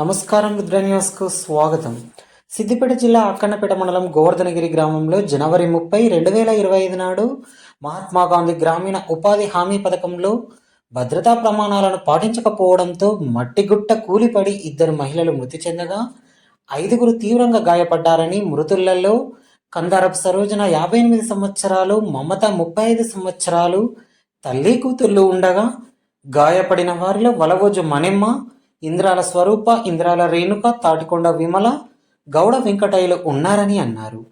నమస్కారం రుద్ర న్యూస్కు స్వాగతం. సిద్దిపేట జిల్లా అక్కన్నపేట మండలం గోవర్ధనగిరి గ్రామంలో జనవరి ముప్పై రెండు వేల ఇరవై ఐదు నాడు మహాత్మా గాంధీ గ్రామీణ ఉపాధి హామీ పథకంలో భద్రతా ప్రమాణాలను పాటించకపోవడంతో మట్టిగుట్ట కూలిపడి ఇద్దరు మహిళలు మృతి చెందగా ఐదుగురు తీవ్రంగా గాయపడ్డారని మృతులలో కందారపు సరోజన యాభై ఎనిమిది సంవత్సరాలు మమత ముప్పై ఐదు సంవత్సరాలు తల్లి కూతుళ్ళు ఉండగా గాయపడిన వారిలో వలవోజు మణెమ్మ ఇంద్రాల స్వరూప ఇంద్రాల రేణుక తాటికొండ విమల గౌడ వెంకటయ్యలు ఉన్నారని అన్నారు.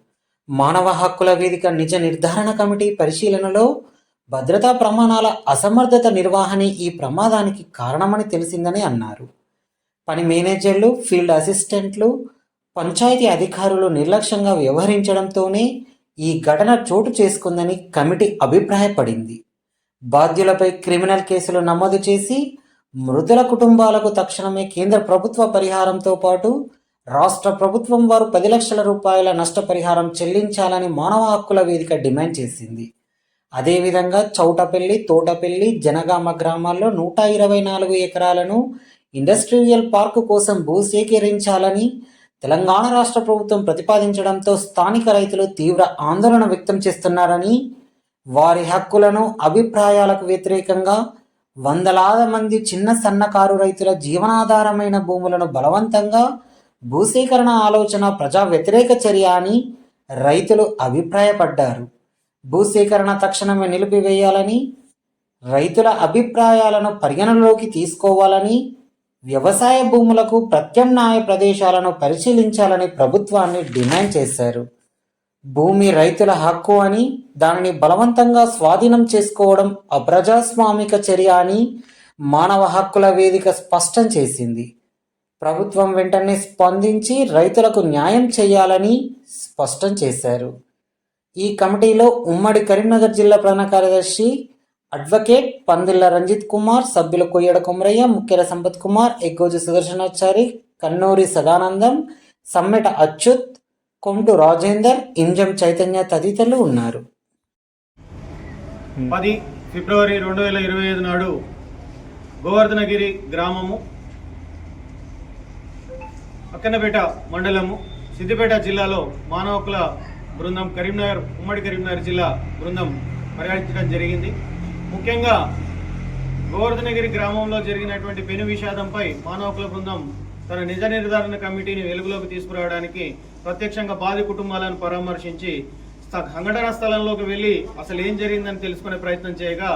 మానవ హక్కుల వేదిక నిజ నిర్ధారణ కమిటీ పరిశీలనలో భద్రతా ప్రమాణాల అసమర్థత నిర్వహణ ఈ ప్రమాదానికి కారణమని తెలిసిందని అన్నారు. పని మేనేజర్లు ఫీల్డ్ అసిస్టెంట్లు పంచాయతీ అధికారులు నిర్లక్ష్యంగా వ్యవహరించడంతోనే ఈ ఘటన చోటు చేసుకుందని కమిటీ అభిప్రాయపడింది. బాధ్యులపై క్రిమినల్ కేసులు నమోదు చేసి మృతుల కుటుంబాలకు తక్షణమే కేంద్ర ప్రభుత్వ పరిహారంతో పాటు రాష్ట్ర ప్రభుత్వం వారు పది లక్షల రూపాయల నష్టపరిహారం చెల్లించాలని మానవ హక్కుల వేదిక డిమాండ్ చేసింది. అదేవిధంగా చౌటపల్లి తోటపల్లి జనగామ గ్రామాల్లో నూట ఇరవై నాలుగు ఎకరాలను ఇండస్ట్రియల్ పార్కు కోసం భూసేకరించాలని తెలంగాణ రాష్ట్ర ప్రభుత్వం ప్రతిపాదించడంతో స్థానిక రైతులు తీవ్ర ఆందోళన వ్యక్తం చేస్తున్నారని వారి హక్కులను అభిప్రాయాలకు వ్యతిరేకంగా వందలాది మంది చిన్న సన్నకారు రైతుల జీవనాధారమైన భూములను బలవంతంగా భూసేకరణ ఆలోచన ప్రజా వ్యతిరేక చర్య అని రైతులు అభిప్రాయపడ్డారు. భూసేకరణ తక్షణమే నిలిపివేయాలని రైతుల అభిప్రాయాలను పరిగణనలోకి తీసుకోవాలని వ్యవసాయ భూములకు ప్రత్యామ్నాయ ప్రదేశాలను పరిశీలించాలని ప్రభుత్వాన్ని డిమాండ్ చేశారు. భూమి రైతుల హక్కు అని దానిని బలవంతంగా స్వాధీనం చేసుకోవడం అప్రజాస్వామిక చర్య అని మానవ హక్కుల వేదిక స్పష్టం చేసింది. ప్రభుత్వం వెంటనే స్పందించి రైతులకు న్యాయం చేయాలని స్పష్టం చేశారు. ఈ కమిటీలో ఉమ్మడి కరీంనగర్ జిల్లా ప్రధాన కార్యదర్శి అడ్వకేట్ పందిళ్ళ రంజిత్ కుమార్ సభ్యులు కొయ్యడ కొమరయ్య ముఖ్యర సంపత్ కుమార్ ఎగ్గోజు సుదర్శనాచారి కన్నూరి సదానందం సమ్మెట అచ్యుత్ కొంటు రాజేందర్ ఇంజం చైతన్య తదితరులు ఉన్నారు. పది ఫిబ్రవరి రెండు వేల ఇరవై ఐదు నాడు గోవర్ధనగిరి గ్రామము అక్కన్నపేట మండలము సిద్దిపేట జిల్లాలో మానవ హక్కుల బృందం కరీంనగర్ ఉమ్మడి కరీంనగర్ జిల్లా బృందం పర్యటించడం జరిగింది. ముఖ్యంగా గోవర్ధనగిరి గ్రామంలో జరిగినటువంటి పెను విషాదంపై మానవ హక్కుల బృందం తన నిజ నిర్ధారణ కమిటీని వెలుగులోకి తీసుకురావడానికి ప్రత్యక్షంగా బాధి కుటుంబాలను పరామర్శించి సంఘటన స్థలంలోకి వెళ్ళి అసలు ఏం జరిగిందని తెలుసుకునే ప్రయత్నం చేయగా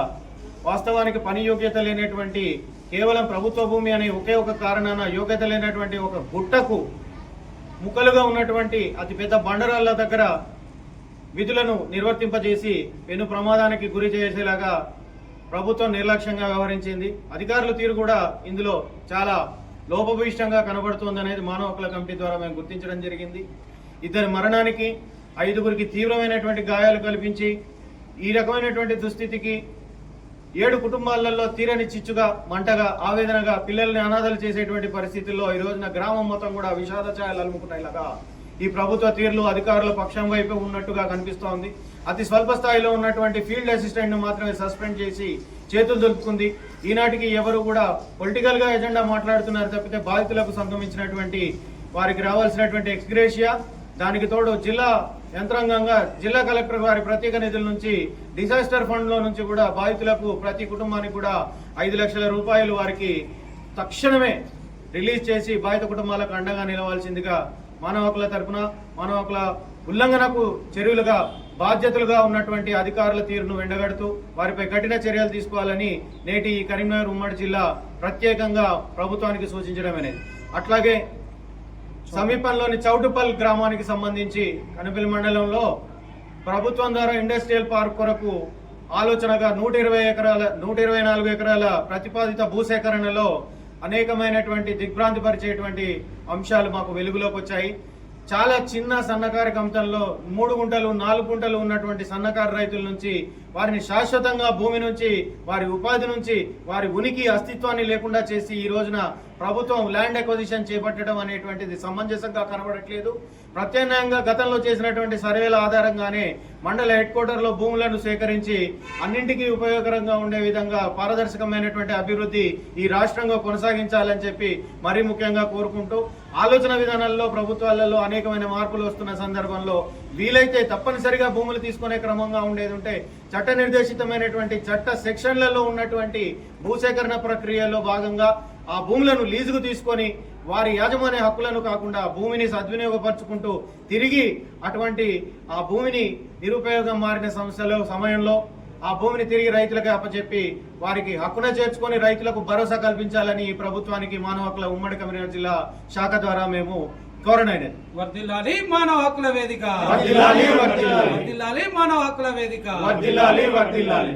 వాస్తవానికి పని యోగ్యత లేనటువంటి కేవలం ప్రభుత్వ భూమి అనే ఒకే ఒక కారణాన యోగ్యత లేనటువంటి ఒక గుట్టకు ముక్కలుగా ఉన్నటువంటి అతిపెద్ద బండరాళ్ళ దగ్గర విధులను నిర్వర్తింపజేసి పెను ప్రమాదానికి గురి చేసేలాగా ప్రభుత్వం నిర్లక్ష్యంగా వ్యవహరించింది. అధికారుల తీరు కూడా ఇందులో చాలా లోపభూయిష్టంగా కనబడుతుంది అనేది మానవ హక్కుల కమిటీ ద్వారా మేము గుర్తించడం జరిగింది. ఇద్దరి మరణానికి ఐదుగురికి తీవ్రమైనటువంటి గాయాలు కల్పించి ఈ రకమైనటువంటి దుస్థితికి ఏడు కుటుంబాలలో తీరని చిచ్చుగా మంటగా ఆవేదనగా పిల్లల్ని అనాథలు చేసేటువంటి పరిస్థితుల్లో ఈ రోజున గ్రామం మొత్తం కూడా విషాద ఛాయలు అలుముకునేలాగా ఈ ప్రభుత్వ తీరులు అధికారుల పక్షం వైపు ఉన్నట్టుగా కనిపిస్తోంది. అతి స్వల్ప స్థాయిలో ఉన్నటువంటి ఫీల్డ్ అసిస్టెంట్ను మాత్రమే సస్పెండ్ చేసి చేతులు దులుపుకుంది. ఈనాటికి ఎవరు కూడా పొలిటికల్గా ఎజెండా మాట్లాడుతున్నారు తప్పితే బాధితులకు సంగమించినటువంటి వారికి రావాల్సినటువంటి ఎక్స్గ్రేషియా దానికి తోడు జిల్లా యంత్రాంగంగా జిల్లా కలెక్టర్ వారి ప్రత్యేక నిధుల నుంచి డిజాస్టర్ ఫండ్లో నుంచి కూడా బాధితులకు ప్రతి కుటుంబానికి కూడా ఐదు లక్షల రూపాయలు వారికి తక్షణమే రిలీజ్ చేసి బాధిత కుటుంబాలకు అండగా నిలవాల్సిందిగా మానవ హక్కుల తరపున మానవ హక్కుల ఉల్లంఘనకు చర్యలుగా బాధ్యతలుగా ఉన్నటువంటి అధికారుల తీరును వెండగడుతూ వారిపై కఠిన చర్యలు తీసుకోవాలని నేటి ఈ కరీంనగర్ ఉమ్మడి జిల్లా ప్రత్యేకంగా ప్రభుత్వానికి సూచించడం అనేది. అట్లాగే సమీపంలోని చౌటుపల్ గ్రామానికి సంబంధించి కనపల్లి మండలంలో ప్రభుత్వం ద్వారా ఇండస్ట్రియల్ పార్క్ కొరకు ఆలోచనగా నూట ఇరవై ఎకరాల నూట ఇరవై నాలుగు ఎకరాల ప్రతిపాదిత భూసేకరణలో అనేకమైనటువంటి దిగ్భ్రాంతి పరిచేటువంటి అంశాలు మాకు వెలుగులోకి వచ్చాయి. చాలా చిన్న సన్నకారు కమితంలో మూడు గుంటలు నాలుగు గుంటలు ఉన్నటువంటి సన్నకారు రైతుల నుంచి వారిని శాశ్వతంగా భూమి నుంచి వారి ఉపాధి నుంచి వారి ఉనికి అస్తిత్వాన్ని లేకుండా చేసి ఈ రోజున ప్రభుత్వం ల్యాండ్ ఎక్విజిషన్ చేపట్టడం అనేటువంటిది సమంజసంగా కనబడట్లేదు. ప్రత్యామ్నాయంగా గతంలో చేసినటువంటి సర్వేల ఆధారంగానే మండల హెడ్ క్వార్టర్లో భూములను సేకరించి అన్నింటికీ ఉపయోగకరంగా ఉండే విధంగా పారదర్శకమైనటువంటి అభివృద్ధి ఈ రాష్ట్రంగా కొనసాగించాలని చెప్పి మరీ ముఖ్యంగా కోరుకుంటూ ఆలోచన విధానాల్లో ప్రభుత్వాలలో అనేకమైన మార్పులు వస్తున్న సందర్భంలో వీలైతే తప్పనిసరిగా భూములు తీసుకునే క్రమంగా ఉండేది ఉంటే చట్ట నిర్దేశితమైనటువంటి చట్ట సెక్షన్లలో ఉన్నటువంటి భూసేకరణ ప్రక్రియలో భాగంగా ఆ భూములను లీజుకు తీసుకొని వారి యాజమాన్య హక్కులను కాకుండా భూమిని సద్వినియోగపరుచుకుంటూ తిరిగి అటువంటి ఆ భూమిని నిరుపయోగం మారిన సమస్యలో సమయంలో ఆ భూమిని తిరిగి రైతులకు అప్పచెప్పి వారికి హక్కున చేర్చుకొని రైతులకు భరోసా కల్పించాలని ఈ ప్రభుత్వానికి మానవ హక్కుల ఉమ్మడి కరీంనగర్ జిల్లా శాఖ ద్వారా మేము కోరనైనది వర్ధిల్లాలి మానవ హక్కుల వేదిక. వర్ధిల్లాలి, వర్ధిల్లాలి. వర్ధిల్లాలి మానవ హక్కుల వేదిక. వర్ధిల్లాలి వర్ధిల్లాలి.